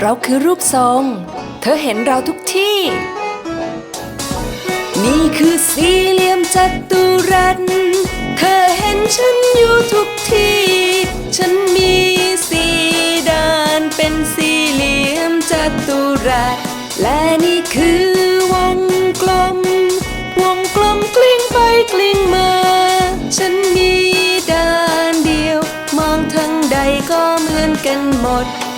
เราคือรูปทรง เธอเห็นเราทุกที่ นี่คือสี่เหลี่ยมจัตุรัส เธอเห็นฉันอยู่ทุกที่ ฉันมีสี่ด้านเป็นสี่เหลี่ยมจัตุรัส และนี่คือ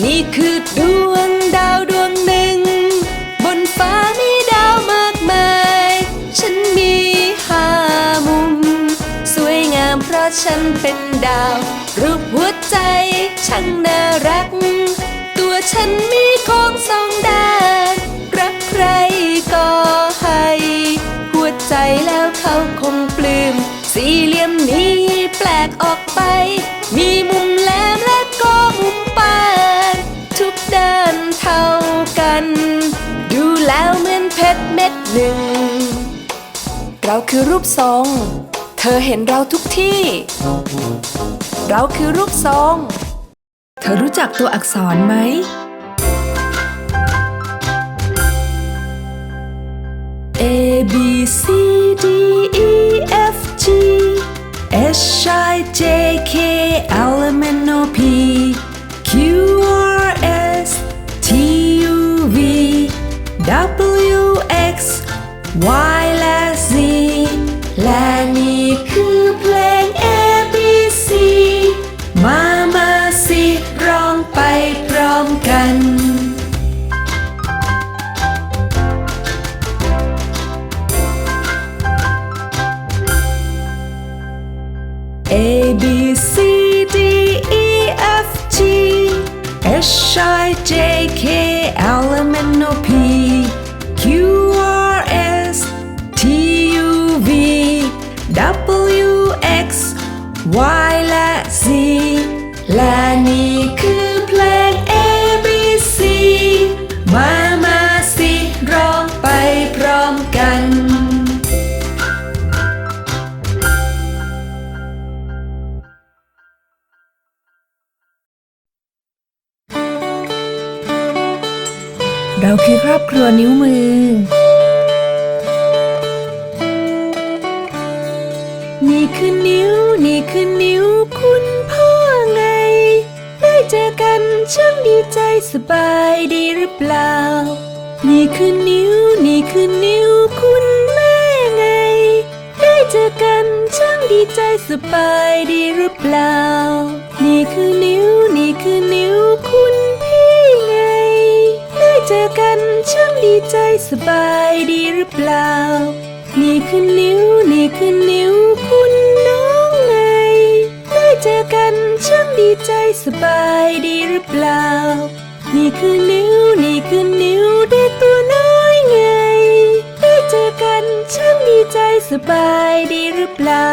นี่คือดวงดาวดวงหนึ่ง บนฟ้ามีดาวมากมาย ฉันมีห้ามุม สวยงามเพราะฉันเป็นดาว รูปหัวใจช่างน่ารัก ตัวฉันมีของสองด้าน รักใครก็ให้ หัวใจแล้วเขาคงปลื้มสี่เหลี่ยมนี้แปลกออกไป ดูแล้วเหมือนเพชรเม็ดหนึ่ง เราคือรูปทรง เธอเห็นเราทุกที่ เราคือรูปทรง เธอรู้จักตัวอักษรไหม A B C D E F G H I J K L M N O P Y และ Z และนี่คือเพลง A B C มามาสิร้องไปพร้อมกัน A B C D E F G H I J K L M N และนี่คือเพลง A B C มามาสิร้องไปพร้อมกัน เราคือครอบครัวนิ้วมือ นี่คือนิ้ว นี่คือนิ้วคุณพ่อ เจอกันช่างดีใจสบายดีหรือเปล่า นี่คือนิ้ว นี่คือนิ้วคุณแม่ไง ได้เจอกันช่างดีใจสบายดีหรือเปล่า นี่คือนิ้ว นี่คือนิ้วคุณพี่ไง ได้เจอกันช่างดีใจสบายดีหรือเปล่า นี่คือนิ้ว นี่คือนิ้วคุณ เจอกันช่างดีใจสบายดีหรือเปล่า นี่คือนิ้ว นี่คือนิ้วได้ตัวน้อยไง ได้เจอกันช่างดีใจสบายดีหรือเปล่า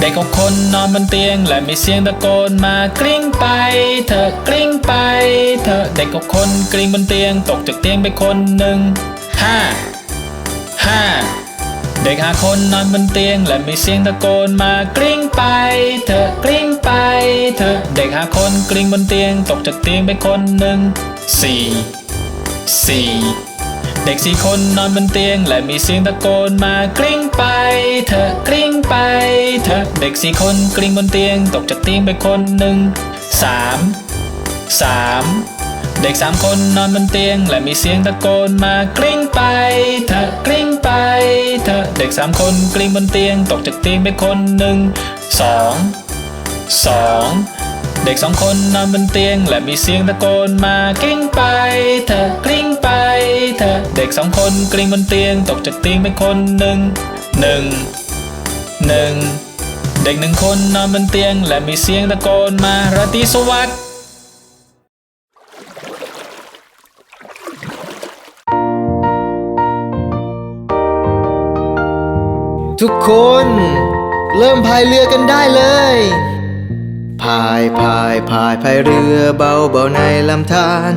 เด็กหกคนนอนบนเตียง และมีเสียงตะโกนมากลิ้งไปเถอกลิ้งไปเถอเด็กหกคนกลิ้งบนเตียง ตกจากเตียงไปคนหนึ่งห้าห้าเด็กหาคนนอนบนเตียง และมีเสียงตะโกนมากลิ้งไปเถอกลิ้งไปเถอเด็กหาคนกลิ้งบนเตียง ตกจากเตียงไปคนหนึ่งสี่สี่เด็กสี่คนนอนบนเตียง และมีเสียงตะโกนมากลิ้งไปเถอกลิ้งไป เถอเด็กสี่คนกลิ้งบนเตียง ตกจากเตียงไปคนหนึ่งสามสามเด็กสามคนนอนบนเตียง และมีเสียงตะโกนมากลิ้งไปเถอะกลิ้งไปเถอะเด็กสามคนกลิ้งบนเตียง ตกจากเตียงไปคนหนึ่งสองสองเด็กสองคนนอนบนเตียง และมีเสียงตะโกนมากลิ้งไปเถอะกลิ้งไปเถอะเด็กสองคนกลิ้งบนเตียง ตกจากเตียงไปคนหนึ่งหนึ่งหนึ่ง เด็กหนึ่งคนนอนบนเตียง และมีเสียงตะโกนมาราตรีสวัสดิ์ทุกคน เริ่มพายเรือกันได้เลยพายพายพายพายเรือเบาเบาในลำธาร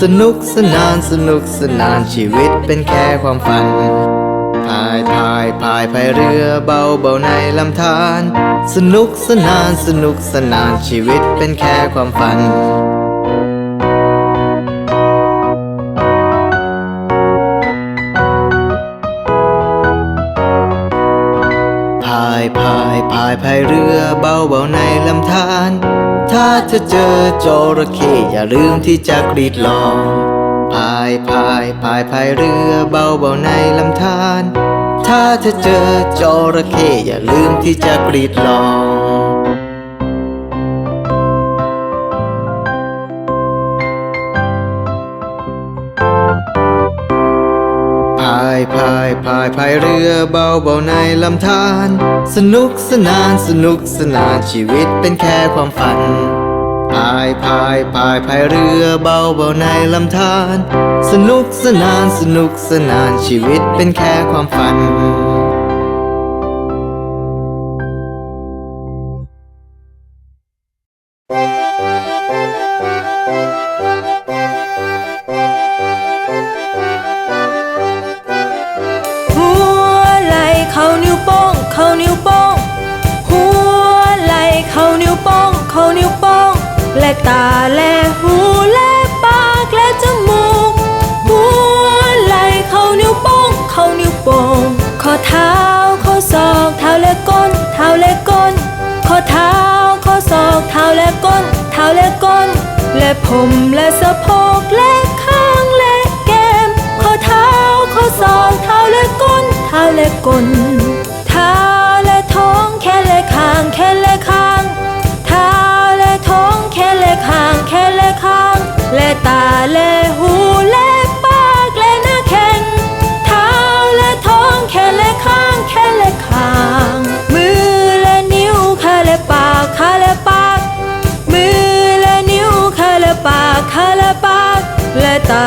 สนุกสนานสนุกสนานชีวิตเป็นแค่ความฝันายพายพายพายเรือเบาเบาในลำธารสนุกสนานสนุกสนานชีวิตเป็นแค่ความฝันพายพายพายพายเรือเบาเบาในลำธารถ้าเธอเจอจระเข้อย่าลืมที่จะกรีดลองพายพายพายพายเรือเบาเบาในลำธาร ถ้าเธอเจอจระเข้อย่าลืมที่จะกรีดลองพายพายพายพายเรือเบาเบาในลำธารสนุกสนานสนุกสนานชีวิตเป็นแค่ความฝันายพายพายพายเรือเบาเบาในลำธารสนุกสนานสนุกสนานชีวิตเป็นแค่ความฝัน และผมและสะโพกและข้างและแก้มข้อเท้าข้อศอกเท้าและก้นเท้าและก้น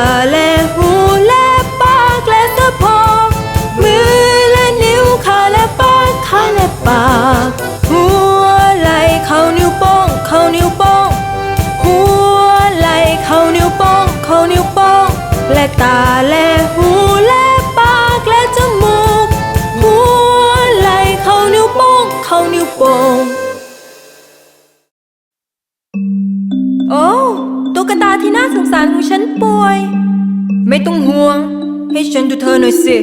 และตาและหูและปากและสะโพกมือและนิ้วขาและปากขาและปากหัวไหล่เขานิ้วโป้งเขานิ้วโป้งหัวไหล่เขานิ้วโป้งเขานิ้วโป้งและตาและหูและ ที่น่าสงสารของฉันป่วย ไม่ต้องห่วง ให้ฉันดูเธอหน่อยสิ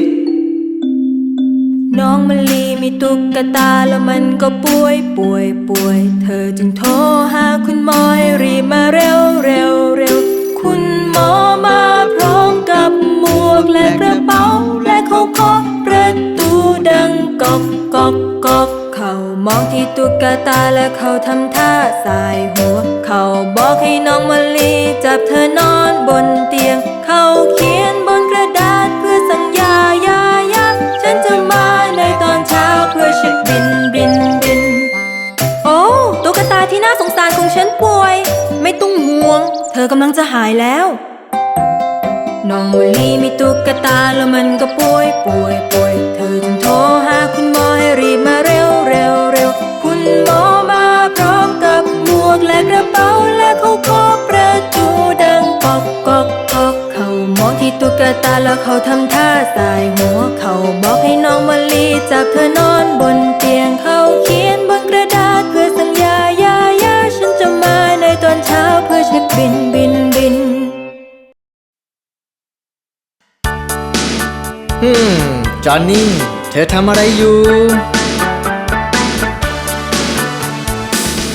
น้องมะลีมีตุ๊กตาแล้วมันก็ป่วยป่วยป่วย เธอจึงโทรหาคุณหมอให้รีบมาเร็วเร็วเร็ว คุณหมอมาพร้อมกับหมวกและกระเป๋าและเขา ตุ๊กตาและเขาทำท่าสายหัว เขาบอกให้น้องมะลีจับเธอนอนบนเตียง เขาเขียนบนกระดาษเพื่อสัญญายายาฉันจะมาในตอนเช้าเพื่อเช็คบินบินบิน โอ้ตุ๊กตาที่น่าสงสารของฉันป่วย ไม่ต้องห่วง เธอกำลังจะหายแล้วน้องมะลีมีตุ๊กตาแล้วมันก็ป่วยป่วยป่วย เธอจึงโทรหาคุณ ระเป๋าและเขาขอประตูดังกอกกอกกอกเขามองที่ตุ๊กตาแล้วเขาทำท่าสายหัวเขาบอกให้น้องมาลีจับเธอนอนบนเตียงเขาเขียนบนกระดาษเพื่อสัญญายายาฉันจะมาในตอนเช้าเพื่อเช็คบินบินบินฮึมจอนนี่ เธอทำอะไรอยู่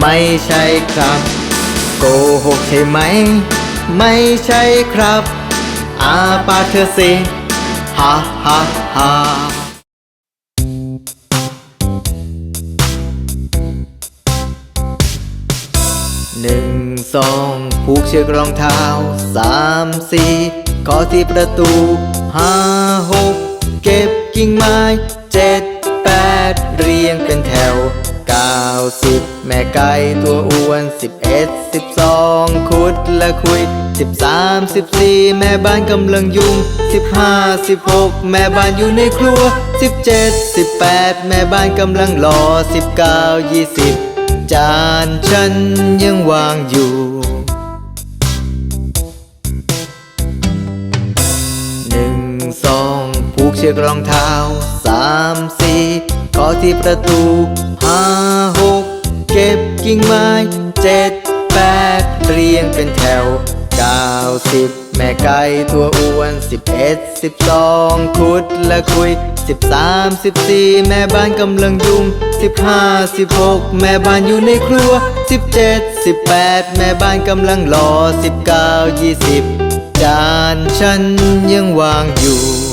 ไม่ใช่ครับ โกหกใช่ไหม ไม่ใช่ครับ อาปาเธอสิฮ่าฮ่าฮ่าหนึ่งสองผูกเชือกรองเท้าสามสี่ขอที่ประตูห้าหกเก็บกิ่งไม้เจ็ดแปดเรียงเป็นแถว เก้าสิบแม่ไก่ตัวอ้วนสิบเอ็ดสิบสองคุดและคุยสิบสามสิบสี่แม่บ้านกำลังยุ่งสิบห้าสิบหกแม่บ้านอยู่ในครัวสิบเจ็ดสิบแปดแม่บ้านกำลังรอสิบเก้ายี่สิบจานฉันยังวางอยู่หนึ่งสองผูกเชือกรองเท้าสามสี่ อที่ประตูห้าหกเก็บกิ่งไม้เจ็ดแปดเรียงเป็นแถวเก้าสิบแม่ไก่ตัวอ้วนสิบเอ็ดสิบสองคุดและคุยสิบสามสิบสี่แม่บ้านกำลังยุ่งสิบห้าสิบหกแม่บ้านอยู่ในครัวสิบเจ็ดสิบแปดแม่บ้านกำลังรอสิบเก้ายี่สิบจานฉันยังวางอยู่